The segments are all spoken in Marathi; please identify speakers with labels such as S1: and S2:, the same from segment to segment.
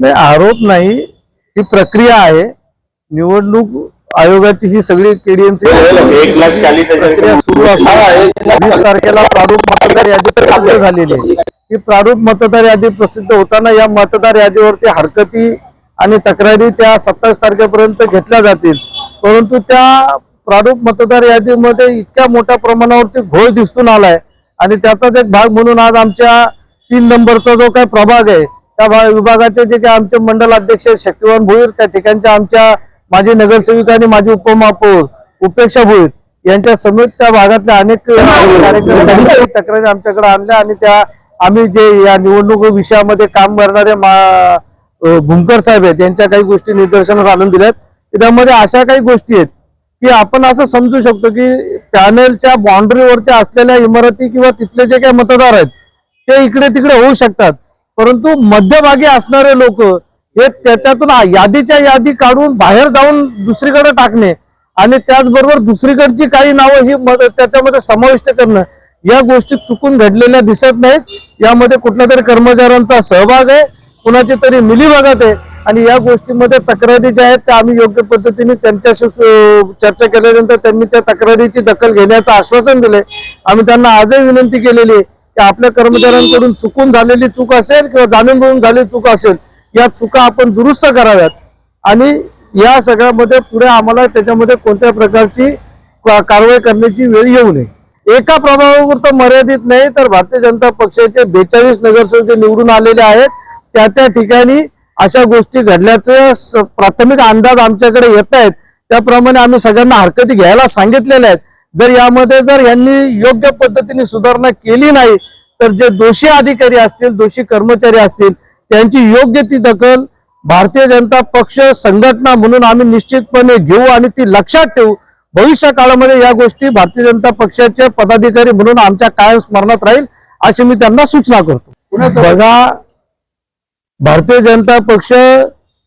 S1: नाही आरोप नाही. ही प्रक्रिया आहे. निवडणूक आयोगाची ही सगळी केडीएमसी
S2: चाळीस
S1: प्रक्रिया सुरू असून वीस तारखेला प्रारूप मतदार यादी प्रसिद्ध झालेली आहे. ही प्रारूप मतदार यादी प्रसिद्ध होताना या मतदार यादीवरती हरकती आणि तक्रारी त्या सत्तावीस तारखेपर्यंत घेतल्या जातील. परंतु त्या प्रारूप मतदार यादीमध्ये इतक्या मोठ्या प्रमाणावरती घोळ दिसून आलाय. आणि त्याचाच एक भाग म्हणून आज आमच्या तीन नंबरचा जो काही प्रभाग आहे त्या विभागाचे जे काही आमचे मंडल अध्यक्ष शक्तिवान भोईर त्या ठिकाणच्या आमच्या माजी नगरसेविका आणि माजी उपमहापौर उपेक्षा भोईर यांच्या समेत त्या भागातल्या अनेक कार्यकर्त्यांनी तक्रारी आमच्याकडे आणल्या आणि त्या आम्ही जे या निवडणूक विषयामध्ये काम करणारे मा- भुमकर साहेब आहेत यांच्या काही गोष्टी निदर्शनास आणून दिल्यात. त्यामध्ये अशा काही गोष्टी आहेत की आपण असं समजू शकतो की पॅनेलच्या बाउंड्रीवरती असलेल्या इमारती किंवा तिथले जे काही मतदार आहेत ते इकडे तिकडे होऊ शकतात. परंतु मध्यभागी असणारे लोक हे त्याच्यातून यादीच्या यादी काढून बाहेर जाऊन दुसरीकडे टाकणे आणि त्याचबरोबर दुसरीकडची काही नावं ही त्याच्यामध्ये समाविष्ट करणं या गोष्टी चुकून घडलेल्या दिसत नाहीत. यामध्ये कुठल्या तरी कर्मचाऱ्यांचा सहभाग आहे कुणाची तरी मिलीभागात आहे आणि या गोष्टीमध्ये तक्रारी ज्या आहेत त्या आम्ही योग्य पद्धतीने त्यांच्याशी चर्चा केल्यानंतर त्यांनी त्या तक्रारीची दखल घेण्याचं आश्वासन दिले आम्ही त्यांना आजही विनंती केलेली आहे की आपल्या कर्मचाऱ्यांकडून चुकून झालेली चूक असेल किंवा जाणून बुजून झालेली चूक असेल या चुका आपण दुरुस्त कराव्यात. आणि या सगळ्यामध्ये पुढे आम्हाला त्याच्यामध्ये कोणत्या प्रकारची कारवाई करण्याची वेळ येऊ नये. एका प्रभावापुरतं मर्यादित नाही तर भारतीय जनता पक्षाचे बेचाळीस नगरसेवक जे निवडून आलेले आहेत त्या त्या ठिकाणी अशा गोष्टी घडल्याचे प्राथमिक अंदाज आमच्याकडे येत आहेत. त्याप्रमाणे आम्ही सगळ्यांना हरकती घ्यायला सांगितलेल्या आहेत. जर यामध्ये जर यांनी योग्य पद्धतीने सुधारणा केली नाही तर जे दोषी अधिकारी असतील दोषी कर्मचारी असतील त्यांची योग्य ती दखल भारतीय जनता पक्ष संघटना म्हणून आम्ही निश्चितपणे घेऊ आणि ती लक्षात ठेवू. भविष्य काळामध्ये या गोष्टी भारतीय जनता पक्षाचे पदाधिकारी म्हणून आमच्या कायम स्मरणात राहील अशी मी त्यांना सूचना करतो. बघा भारतीय जनता पक्ष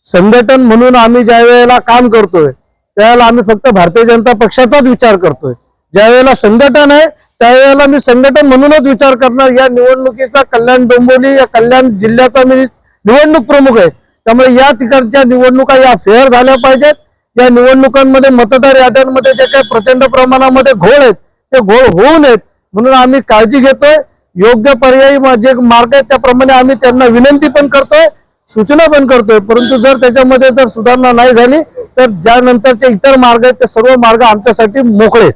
S1: संघटन म्हणून आम्ही ज्या वेळेला काम करतोय त्यावेळेला आम्ही फक्त भारतीय जनता पक्षाचाच विचार करतोय. ज्यावेळेला संघटन आहे त्यावेळेला मी संघटन म्हणूनच विचार करणार. या निवडणुकीचा कल्याण डोंबिवली या कल्याण जिल्ह्याचा मी निवडणूक प्रमुख आहे. त्यामुळे या ठिकाणच्या निवडणुका या फेअर झाल्या पाहिजेत. या निवडणुकांमध्ये मतदार याद्यांमध्ये जे काही प्रचंड प्रमाणामध्ये घोळ आहेत ते घोळ होऊ नयेत म्हणून आम्ही काळजी घेतोय. योग्य पर्यायी मा- जे मार्ग आहेत त्याप्रमाणे आम्ही त्यांना विनंती पण करतोय सूचना पण करतोय. परंतु जर त्याच्यामध्ये जर सुधारणा नाही झाली तर ज्यानंतरचे इतर मार्ग आहेत ते सर्व मार्ग आमच्यासाठी मोकळे आहेत.